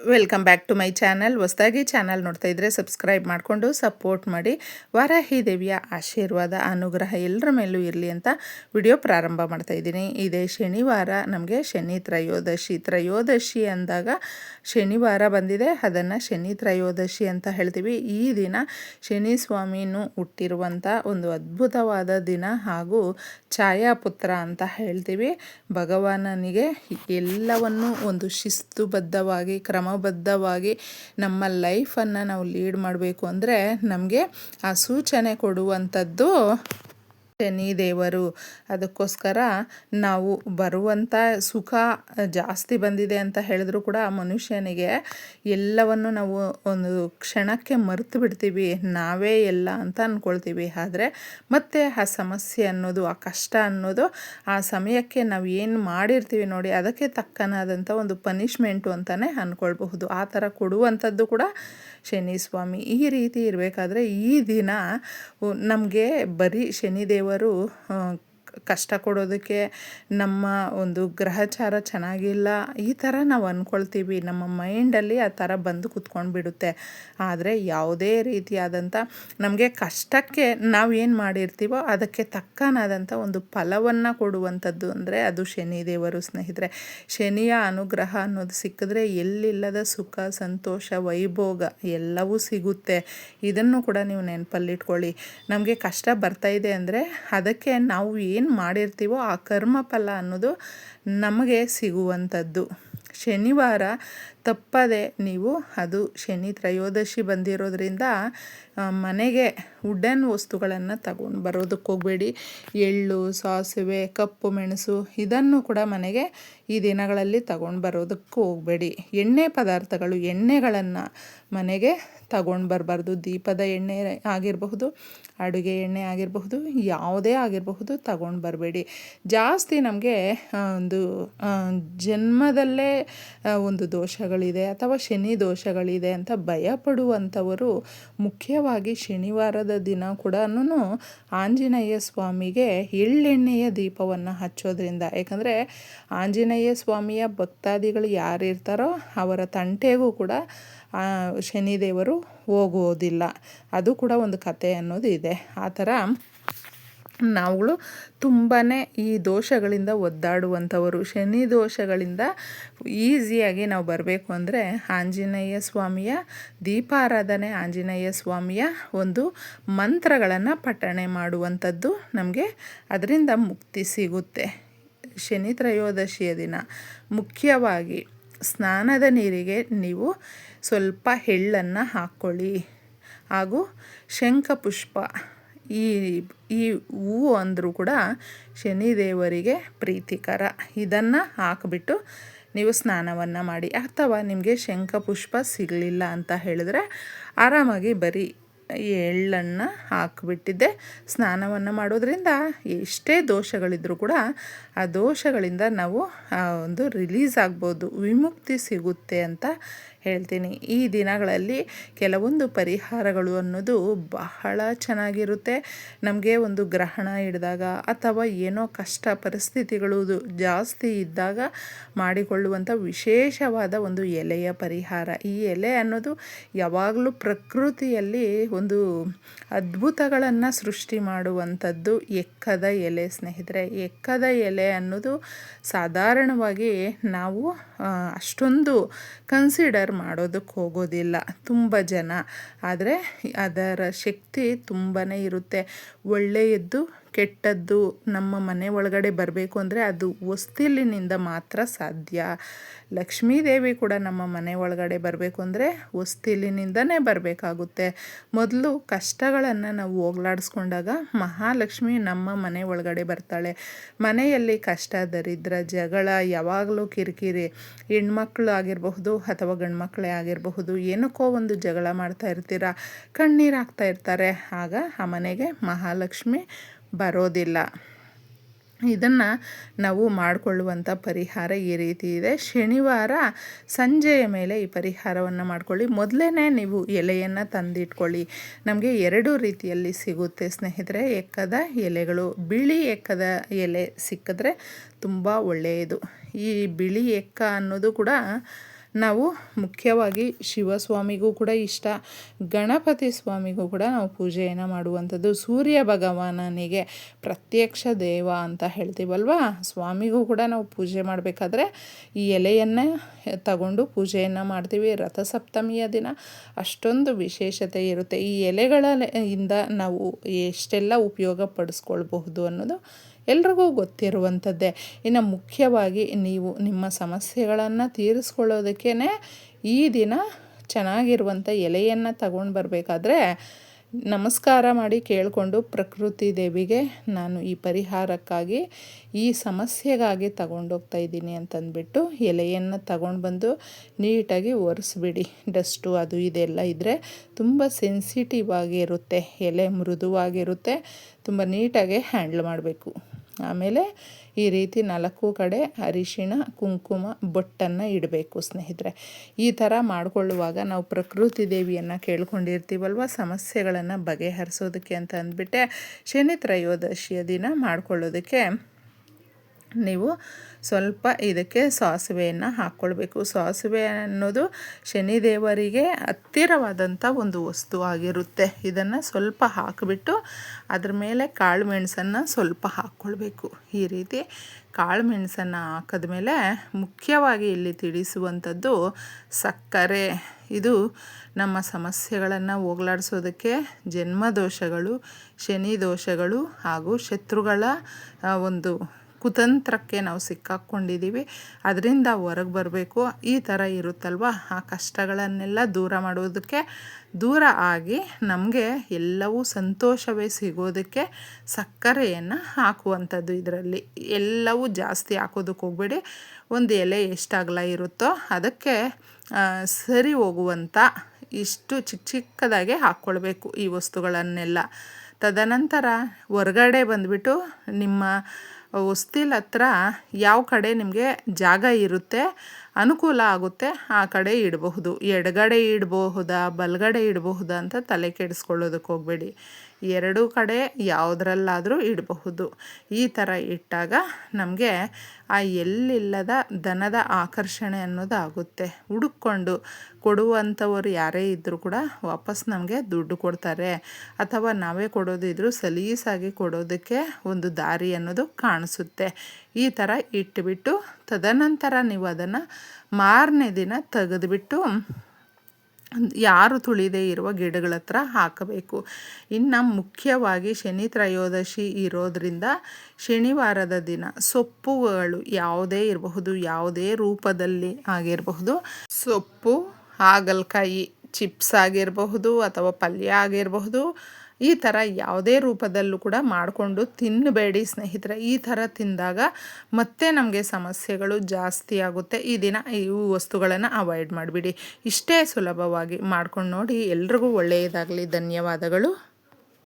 Welcome back to my channel. ಹೊಸದಾಗಿ channel ನೋಡ್ತಾ ಇದ್ದರೆ ಸಬ್ಸ್ಕ್ರೈಬ್ ಮಾಡಿಕೊಂಡು ಸಪೋರ್ಟ್ ಮಾಡಿ. ವಾರಾಹಿ ದೇವಿಯ ಆಶೀರ್ವಾದ, ಅನುಗ್ರಹ ಎಲ್ಲರ ಮೇಲೂ ಇರಲಿ ಅಂತ ವಿಡಿಯೋ ಪ್ರಾರಂಭ ಮಾಡ್ತಾ ಇದ್ದೀನಿ. ಇದೇ ಶನಿವಾರ ನಮಗೆ ಶನಿ ತ್ರಯೋದಶಿ. ತ್ರಯೋದಶಿ ಅಂದಾಗ ಶನಿವಾರ ಬಂದಿದೆ. ಅದನ್ನು ಶನಿ ತ್ರಯೋದಶಿ ಅಂತ ಹೇಳ್ತೀವಿ. ಈ ದಿನ ಶನಿ ಸ್ವಾಮಿನೂ ಹುಟ್ಟಿರುವಂಥ ಒಂದು ಅದ್ಭುತವಾದ ದಿನ ಹಾಗೂ ಛಾಯಾಪುತ್ರ ಅಂತ ಹೇಳ್ತೀವಿ. ಭಗವಾನನಿಗೆ ಎಲ್ಲವನ್ನು ಒಂದು ಶಿಸ್ತುಬದ್ಧವಾಗಿ ಕ್ರಮ ಕ್ರಮಬದ್ಧವಾಗಿ ನಮ್ಮ ಲೈಫನ್ನು ನಾವು ಲೀಡ್ ಮಾಡಬೇಕು ಅಂದರೆ ನಮಗೆ ಆ ಸೂಚನೆ ಕೊಡುವಂಥದ್ದು ಶನಿ ದೇವರು. ಅದಕ್ಕೋಸ್ಕರ ನಾವು ಬರುವಂಥ ಸುಖ ಜಾಸ್ತಿ ಬಂದಿದೆ ಅಂತ ಹೇಳಿದ್ರು ಕೂಡ ಮನುಷ್ಯನಿಗೆ. ಎಲ್ಲವನ್ನು ನಾವು ಒಂದು ಕ್ಷಣಕ್ಕೆ ಮರೆತು ಬಿಡ್ತೀವಿ. ನಾವೇ ಎಲ್ಲ ಅಂತ ಅಂದ್ಕೊಳ್ತೀವಿ ಆದರೆ ಮತ್ತೆ ಆ ಸಮಸ್ಯೆ ಅನ್ನೋದು, ಆ ಕಷ್ಟ ಅನ್ನೋದು, ಆ ಸಮಯಕ್ಕೆ ನಾವು ಏನು ಮಾಡಿರ್ತೀವಿ ನೋಡಿ ಅದಕ್ಕೆ ತಕ್ಕನಾದಂಥ ಒಂದು ಪನಿಷ್ಮೆಂಟು ಅಂತಲೇ ಅಂದ್ಕೊಳ್ಬಹುದು ಆ ಥರ ಕೊಡುವಂಥದ್ದು ಕೂಡ ಶನಿ ಸ್ವಾಮಿ ಈ ರೀತಿ ಇರಬೇಕಾದ್ರೆ ಈ ದಿನ ನಮಗೆ ಬರೀ ಶನಿದೇವರು ಕಷ್ಟ ಕೊಡೋದಕ್ಕೆ ನಮ್ಮ ಒಂದು ಗ್ರಹಚಾರ ಚೆನ್ನಾಗಿಲ್ಲ, ಈ ಥರ ನಾವು ಅಂದ್ಕೊಳ್ತೀವಿ. ನಮ್ಮ ಮೈಂಡಲ್ಲಿ ಆ ಥರ ಬಂದು ಕುತ್ಕೊಂಡು ಬಿಡುತ್ತೆ. ಆದರೆ ಯಾವುದೇ ರೀತಿಯಾದಂಥ ನಮಗೆ ಕಷ್ಟಕ್ಕೆ ನಾವು ಏನು ಮಾಡಿರ್ತೀವೋ ಅದಕ್ಕೆ ತಕ್ಕನಾದಂಥ ಒಂದು ಫಲವನ್ನು ಕೊಡುವಂಥದ್ದು ಅಂದರೆ ಅದು ಶನಿದೇವರು ಸ್ನೇಹಿತರೆ. ಶನಿಯ ಅನುಗ್ರಹ ಅನ್ನೋದು ಸಿಕ್ಕಿದ್ರೆ ಎಲ್ಲಿಲ್ಲದ ಸುಖ, ಸಂತೋಷ, ವೈಭೋಗ ಎಲ್ಲವೂ ಸಿಗುತ್ತೆ. ಇದನ್ನು ಕೂಡ ನೀವು ನೆನಪಲ್ಲಿಟ್ಕೊಳ್ಳಿ. ನಮಗೆ ಕಷ್ಟ ಬರ್ತಾ ಇದೆ ಅಂದರೆ ಅದಕ್ಕೆ ನಾವು ಏನು ಏನು ಮಾಡಿರ್ತೀವೋ ಆ ಕರ್ಮಫಲ ಅನ್ನೋದು ನಮಗೆ ಸಿಗುವಂಥದ್ದು. ಶನಿವಾರ ತಪ್ಪದೆ ನೀವು ಅದು ಶನಿ ತ್ರಯೋದಶಿ ಬಂದಿರೋದ್ರಿಂದ ಮನೆಗೆ ವುಡನ್ ವಸ್ತುಗಳನ್ನು ತಗೊಂಡು ಬರೋದಕ್ಕೆ ಹೋಗಬೇಡಿ. ಎಳ್ಳು, ಸಾಸಿವೆ, ಕಪ್ಪು ಮೆಣಸು ಇದನ್ನು ಕೂಡ ಮನೆಗೆ ಈ ದಿನಗಳಲ್ಲಿ ತಗೊಂಡು ಬರೋದಕ್ಕೂ ಹೋಗಬೇಡಿ. ಎಣ್ಣೆ ಪದಾರ್ಥಗಳು, ಎಣ್ಣೆಗಳನ್ನು ಮನೆಗೆ ತಗೊಂಡು ಬರಬಾರ್ದು. ದೀಪದ ಎಣ್ಣೆ ಆಗಿರಬಹುದು, ಅಡುಗೆ ಎಣ್ಣೆ ಆಗಿರಬಹುದು, ಯಾವುದೇ ಆಗಿರಬಹುದು ತಗೊಂಡು ಬರಬೇಡಿ. ಜಾಸ್ತಿ ನಮಗೆ ಒಂದು ಜನ್ಮದಲ್ಲೇ ಒಂದು ದೋಷಗಳಿದೆ ಅಥವಾ ಶನಿ ದೋಷಗಳಿದೆ ಅಂತ ಭಯಪಡುವಂಥವರು ಮುಖ್ಯವಾಗಿ ಶನಿವಾರದ ದಿನ ಕೂಡ ಆಂಜನೇಯ ಸ್ವಾಮಿಗೆ ಎಳ್ಳೆಣ್ಣೆಯ ದೀಪವನ್ನು ಹಚ್ಚೋದ್ರಿಂದ. ಯಾಕಂದರೆ ಆಂಜನೇಯ ಸ್ವಾಮಿಯ ಭಕ್ತಾದಿಗಳು ಯಾರಿರ್ತಾರೋ ಅವರ ತಂಟೆಗೂ ಕೂಡ ಶನಿದೇವರು ಹೋಗುವುದಿಲ್ಲ. ಅದು ಕೂಡ ಒಂದು ಕತೆ ಅನ್ನೋದು ಇದೆ. ಆ ಥರ ನಾವುಗಳು ತುಂಬಾ ಈ ದೋಷಗಳಿಂದ ಒದ್ದಾಡುವಂಥವರು. ಶನಿ ದೋಷಗಳಿಂದ ಈಸಿಯಾಗಿ ನಾವು ಬರಬೇಕು ಅಂದರೆ ಆಂಜನೇಯ ಸ್ವಾಮಿಯ ದೀಪಾರಾಧನೆ, ಆಂಜನೇಯ ಸ್ವಾಮಿಯ ಒಂದು ಮಂತ್ರಗಳನ್ನು ಪಠಣೆ ಮಾಡುವಂಥದ್ದು ನಮಗೆ ಅದರಿಂದ ಮುಕ್ತಿ ಸಿಗುತ್ತೆ. ಶನಿ ತ್ರಯೋದಶಿಯ ದಿನ. ಮುಖ್ಯವಾಗಿ ಸ್ನಾನದ ನೀರಿಗೆ ನೀವು ಸ್ವಲ್ಪ ಎಳ್ಳನ್ನು ಹಾಕ್ಕೊಳ್ಳಿ ಹಾಗೂ ಶಂಖಪುಷ್ಪ. ಈ ಈ ಹೂವು ಅಂದರೂ ಕೂಡ ಶನಿದೇವರಿಗೆ ಪ್ರೀತಿಕರ. ಇದನ್ನು ಹಾಕಿಬಿಟ್ಟು ನೀವು ಸ್ನಾನವನ್ನು ಮಾಡಿ. ಅಥವಾ ನಿಮಗೆ ಶಂಖಪುಷ್ಪ ಸಿಗಲಿಲ್ಲ ಅಂತ ಹೇಳಿದ್ರೆ ಆರಾಮಾಗಿ ಬರೀ ಎಳ್ಳನ್ನು ಹಾಕಿಬಿಟ್ಟಿದ್ದೆ. ಸ್ನಾನವನ್ನು ಮಾಡೋದ್ರಿಂದ ಎಷ್ಟೇ ದೋಷಗಳಿದ್ರೂ ಕೂಡ ಆ ದೋಷಗಳಿಂದ ನಾವು ಒಂದು ರಿಲೀಸ್ ಆಗ್ಬೋದು. ವಿಮುಕ್ತಿ ಸಿಗುತ್ತೆ ಅಂತ ಹೇಳ್ತೀನಿ. ಈ ದಿನಗಳಲ್ಲಿ ಕೆಲವೊಂದು ಪರಿಹಾರಗಳು ಅನ್ನೋದು ಬಹಳ ಚೆನ್ನಾಗಿರುತ್ತೆ. ನಮಗೆ ಒಂದು ಗ್ರಹಣ ಹಿಡಿದಾಗ ಅಥವಾ ಏನೋ ಕಷ್ಟ ಪರಿಸ್ಥಿತಿಗಳು ಜಾಸ್ತಿ ಇದ್ದಾಗ ಮಾಡಿಕೊಳ್ಳುವಂಥ ವಿಶೇಷವಾದ ಒಂದು ಎಲೆಯ ಪರಿಹಾರ. ಈ ಎಲೆ ಅನ್ನೋದು ಯಾವಾಗಲೂ ಪ್ರಕೃತಿಯಲ್ಲಿ ಒಂದು ಅದ್ಭುತಗಳನ್ನು ಸೃಷ್ಟಿ ಮಾಡುವಂಥದ್ದು ಎಕ್ಕದ ಎಲೆ ಸ್ನೇಹಿತರೆ. ಎಕ್ಕದ ಎಲೆ ಅನ್ನೋದು ಸಾಧಾರಣವಾಗಿ ನಾವು ಅಷ್ಟೊಂದು ಕನ್ಸಿಡರ್ ಮಾಡೋದಕ್ಕೆ ಹೋಗೋದಿಲ್ಲ. ತುಂಬ ಜನ. ಆದರೆ ಅದರ ಶಕ್ತಿ ತುಂಬಾ ಇರುತ್ತೆ. ಒಳ್ಳೆಯದ್ದು ಕೆಟ್ಟದ್ದು ನಮ್ಮ ಮನೆ ಒಳಗಡೆ ಬರಬೇಕು ಅಂದರೆ ಅದು ಹೊಸ್ತಿಲಿನಿಂದ ಮಾತ್ರ ಸಾಧ್ಯ. ಲಕ್ಷ್ಮೀದೇವಿ ಕೂಡ ನಮ್ಮ ಮನೆ ಒಳಗಡೆ ಬರಬೇಕು ಅಂದರೆ ಹೊಸ್ತಿಲಿನಿಂದನೇ ಬರಬೇಕಾಗುತ್ತೆ. ಮೊದಲು ಕಷ್ಟಗಳನ್ನು ನಾವು ಹೋಗ್ಲಾಡಿಸ್ಕೊಂಡಾಗ ಮಹಾಲಕ್ಷ್ಮಿ ನಮ್ಮ ಮನೆ ಒಳಗಡೆ ಬರ್ತಾಳೆ. ಮನೆಯಲ್ಲಿ ಕಷ್ಟ, ದರಿದ್ರ, ಜಗಳ, ಯಾವಾಗಲೂ ಕಿರಿಕಿರಿ, ಹೆಣ್ಮಕ್ಳು ಆಗಿರಬಹುದು ಅಥವಾ ಗಂಡ್ಮಕ್ಳೇ ಆಗಿರಬಹುದು, ಏನಕ್ಕೋ ಒಂದು ಜಗಳ ಮಾಡ್ತಾ ಇರ್ತೀರ ಕಣ್ಣೀರಾಗ್ತಾ ಇರ್ತಾರೆ. ಆಗ ಆ ಮನೆಗೆ ಮಹಾಲಕ್ಷ್ಮಿ ಬರೋದಿಲ್ಲ. ಇದನ್ನು ನಾವು ಮಾಡಿಕೊಳ್ಳುವಂಥ ಪರಿಹಾರ ಈ ರೀತಿ ಇದೆ. ಶನಿವಾರ ಸಂಜೆಯ ಮೇಲೆ ಈ ಪರಿಹಾರವನ್ನು ಮಾಡ್ಕೊಳ್ಳಿ. ಮೊದಲೇ ನೀವು ಎಲೆಯನ್ನು ತಂದಿಟ್ಕೊಳ್ಳಿ. ನಮಗೆ ಎರಡು ರೀತಿಯಲ್ಲಿ ಸಿಗುತ್ತೆ ಸ್ನೇಹಿತರೆ. ಎಕ್ಕದ ಎಲೆಗಳು. ಬಿಳಿ ಎಕ್ಕದ ಎಲೆ ಸಿಕ್ಕಿದ್ರೆ ತುಂಬ ಒಳ್ಳೆಯದು. ಈ ಬಿಳಿ ಎಕ್ಕ ಅನ್ನೋದು ಕೂಡ ನಾವು ಮುಖ್ಯವಾಗಿ ಶಿವಸ್ವಾಮಿಗೂ ಕೂಡ ಇಷ್ಟ. ಗಣಪತಿ ಸ್ವಾಮಿಗೂ ಕೂಡ ನಾವು ಪೂಜೆಯನ್ನು ಮಾಡುವಂಥದ್ದು. ಸೂರ್ಯ ಭಗವಾನನಿಗೆ ಪ್ರತ್ಯಕ್ಷ ದೇವ ಅಂತ ಹೇಳ್ತೀವಲ್ವಾ? ಸ್ವಾಮಿಗೂ ಕೂಡ ನಾವು ಪೂಜೆ ಮಾಡಬೇಕಾದ್ರೆ ಈ ಎಲೆಯನ್ನೇ ತಗೊಂಡು ಪೂಜೆಯನ್ನು ಮಾಡ್ತೀವಿ. ರಥಸಪ್ತಮಿಯ ದಿನ ಅಷ್ಟೊಂದು ವಿಶೇಷತೆ ಇರುತ್ತೆ. ಈ ಎಲೆಗಳ ಇಂದ ನಾವು ಎಷ್ಟೆಲ್ಲ ಉಪಯೋಗ ಪಡಿಸ್ಕೊಳ್ಬಹುದು ಅನ್ನೋದು ಎಲ್ರಿಗೂ ಗೊತ್ತಿರುವಂಥದ್ದೇ. ಇನ್ನು ಮುಖ್ಯವಾಗಿ ನೀವು ನಿಮ್ಮ ಸಮಸ್ಯೆಗಳನ್ನು ತೀರಿಸ್ಕೊಳ್ಳೋದಕ್ಕೇ ಈ ದಿನ ಚೆನ್ನಾಗಿರುವಂಥ ಎಲೆಯನ್ನು ತಗೊಂಡು ಬರಬೇಕಾದ್ರೆ ನಮಸ್ಕಾರ ಮಾಡಿ ಕೇಳಿಕೊಂಡು ಪ್ರಕೃತಿ ದೇವಿಗೆ ನಾನು ಈ ಪರಿಹಾರಕ್ಕಾಗಿ, ಈ ಸಮಸ್ಯೆಗಾಗಿ ತಗೊಂಡೋಗ್ತಾ ಇದ್ದೀನಿ ಅಂತಂದ್ಬಿಟ್ಟು ಎಲೆಯನ್ನು ತಗೊಂಡು ಬಂದು ನೀಟಾಗಿ ಒರೆಸ್ಬಿಡಿ. ಡಸ್ಟು ಅದು ಇದೆಲ್ಲ ಇದ್ದರೆ ತುಂಬ ಸೆನ್ಸಿಟಿವ್ ಆಗಿರುತ್ತೆ. ಎಲೆ ಮೃದುವಾಗಿರುತ್ತೆ. ತುಂಬ ನೀಟಾಗಿ ಹ್ಯಾಂಡ್ಲ್ ಮಾಡಬೇಕು. ಆಮೇಲೆ ಈ ರೀತಿ ನಾಲ್ಕು ಕಡೆ ಅರಿಶಿಣ, ಕುಂಕುಮ, ಬೊಟ್ಟನ್ನು ಇಡಬೇಕು ಸ್ನೇಹಿತರೆ. ಈ ಥರ ಮಾಡಿಕೊಳ್ಳುವಾಗ ನಾವು ಪ್ರಕೃತಿ ದೇವಿಯನ್ನು ಕೇಳ್ಕೊಂಡಿರ್ತೀವಲ್ವ? ಸಮಸ್ಯೆಗಳನ್ನು ಬಗೆಹರಿಸೋದಕ್ಕೆ ಅಂತ ಅಂದ್ಬಿಟ್ಟೆ ಶನಿ ತ್ರಯೋದಶಿಯ ದಿನ ಮಾಡ್ಕೊಳ್ಳೋದಕ್ಕೆ. ನೀವು ಸ್ವಲ್ಪ ಇದಕ್ಕೆ ಸಾಸಿವೆಯನ್ನು ಹಾಕ್ಕೊಳ್ಬೇಕು. ಸಾಸಿವೆ ಅನ್ನೋದು ಶನಿದೇವರಿಗೆ ಹತ್ತಿರವಾದಂಥ ಒಂದು ವಸ್ತು ಆಗಿರುತ್ತೆ. ಇದನ್ನು ಸ್ವಲ್ಪ ಹಾಕಿಬಿಟ್ಟು ಅದ್ರ ಮೇಲೆ ಕಾಳು ಮೆಣಸನ್ನು ಸ್ವಲ್ಪ ಹಾಕ್ಕೊಳ್ಬೇಕು. ಈ ರೀತಿ ಕಾಳು ಮೆಣಸನ್ನು ಹಾಕಿದ್ಮೇಲೆ ಮುಖ್ಯವಾಗಿ ಇಲ್ಲಿ ತಿಳಿಸುವಂಥದ್ದು ಸಕ್ಕರೆ. ಇದು ನಮ್ಮ ಸಮಸ್ಯೆಗಳನ್ನು ಹೋಗ್ಲಾಡಿಸೋದಕ್ಕೆ ಜನ್ಮದೋಷಗಳು ಶನಿ ದೋಷಗಳು ಹಾಗೂ ಶತ್ರುಗಳ ಒಂದು ಕುತಂತ್ರಕ್ಕೆ ನಾವು ಸಿಕ್ಕಾಕ್ಕೊಂಡಿದ್ದೀವಿ ಅದರಿಂದ ಹೊರಗೆ ಬರಬೇಕು. ಈ ಥರ ಇರುತ್ತಲ್ವ? ಆ ಕಷ್ಟಗಳನ್ನೆಲ್ಲ ದೂರ ಮಾಡೋದಕ್ಕೆ, ದೂರ ಆಗಿ ನಮಗೆ ಎಲ್ಲವೂ ಸಂತೋಷವೇ ಸಿಗೋದಕ್ಕೆ ಸಕ್ಕರೆಯನ್ನು ಹಾಕುವಂಥದ್ದು ಇದರಲ್ಲಿ. ಎಲ್ಲವೂ ಜಾಸ್ತಿ ಹಾಕೋದಕ್ಕೆ ಹೋಗಬೇಡಿ. ಒಂದು ಎಲೆ ಎಷ್ಟಾಗಲ ಇರುತ್ತೋ ಅದಕ್ಕೆ ಸರಿ ಹೋಗುವಂಥ ಇಷ್ಟು ಚಿಕ್ಕ ಚಿಕ್ಕದಾಗೆ ಹಾಕ್ಕೊಳ್ಬೇಕು ಈ ವಸ್ತುಗಳನ್ನೆಲ್ಲ. ತದನಂತರ ಹೊರಗಡೆ ಬಂದುಬಿಟ್ಟು ನಿಮ್ಮ ಹೊಸ್ತಿಲ್ ಹತ್ರ ಯಾವ ಕಡೆ ನಿಮಗೆ ಜಾಗ ಇರುತ್ತೆ ಅನುಕೂಲ ಆಗುತ್ತೆ, ಆ ಕಡೆ ಇಡಬಹುದು. ಎಡಗಡೆ ಇಡಬಹುದಾ, ಬಲಗಡೆ ಇಡಬಹುದಾ ಅಂತ ತಲೆ ಕೆಡಿಸ್ಕೊಳ್ಳೋದಕ್ಕೆ ಹೋಗಬೇಡಿ. ಎರಡೂ ಕಡೆ ಯಾವುದ್ರಲ್ಲಾದರೂ ಇಡಬಹುದು. ಈ ಥರ ಇಟ್ಟಾಗ ನಮಗೆ ಆ ಎಲ್ಲಿಲ್ಲದ ದನದ ಆಕರ್ಷಣೆ ಅನ್ನೋದು ಆಗುತ್ತೆ. ಹುಡುಕೊಂಡು ಕೊಡುವಂಥವ್ರು ಯಾರೇ ಇದ್ದರೂ ಕೂಡ ವಾಪಸ್ ನಮಗೆ ದುಡ್ಡು ಕೊಡ್ತಾರೆ. ಅಥವಾ ನಾವೇ ಕೊಡೋದಿದ್ರು ಸಲೀಸಾಗಿ ಕೊಡೋದಕ್ಕೆ ಒಂದು ದಾರಿ ಅನ್ನೋದು ಕಾಣಿಸುತ್ತೆ. ಈ ಥರ ಇಟ್ಟುಬಿಟ್ಟು ತದನಂತರ ನೀವು ಅದನ್ನು ಮಾರನೇ ದಿನ ತೆಗೆದುಬಿಟ್ಟು ಯಾರು ತುಳಿದೇ ಇರುವ ಗಿಡಗಳ ಹತ್ರ ಹಾಕಬೇಕು. ಇನ್ನು ಮುಖ್ಯವಾಗಿ ಶನಿ ತ್ರಯೋದಶಿ ಇರೋದರಿಂದ ಶನಿವಾರದ ದಿನ ಸೊಪ್ಪುಗಳು ಯಾವುದೇ ಇರಬಹುದು, ಯಾವುದೇ ರೂಪದಲ್ಲಿ ಆಗಿರಬಹುದು. ಸೊಪ್ಪು, ಹಾಗಲಕಾಯಿ, ಚಿಪ್ಸ್ ಆಗಿರಬಹುದು ಅಥವಾ ಪಲ್ಯ ಆಗಿರಬಹುದು. ಈ ಥರ ಯಾವುದೇ ರೂಪದಲ್ಲೂ ಕೂಡ ಮಾಡಿಕೊಂಡು ತಿನ್ನಬೇಡಿ ಸ್ನೇಹಿತರೆ. ಈ ಥರ ತಿಂದಾಗ ಮತ್ತೆ ನಮಗೆ ಸಮಸ್ಯೆಗಳು ಜಾಸ್ತಿ ಆಗುತ್ತೆ. ಈ ದಿನ ಈ ವಸ್ತುಗಳನ್ನು ಅವಾಯ್ಡ್ ಮಾಡಿಬಿಡಿ. ಇಷ್ಟೇ ಸುಲಭವಾಗಿ ಮಾಡ್ಕೊಂಡು ನೋಡಿ. ಎಲ್ರಿಗೂ ಒಳ್ಳೆಯದಾಗಲಿ. ಧನ್ಯವಾದಗಳು.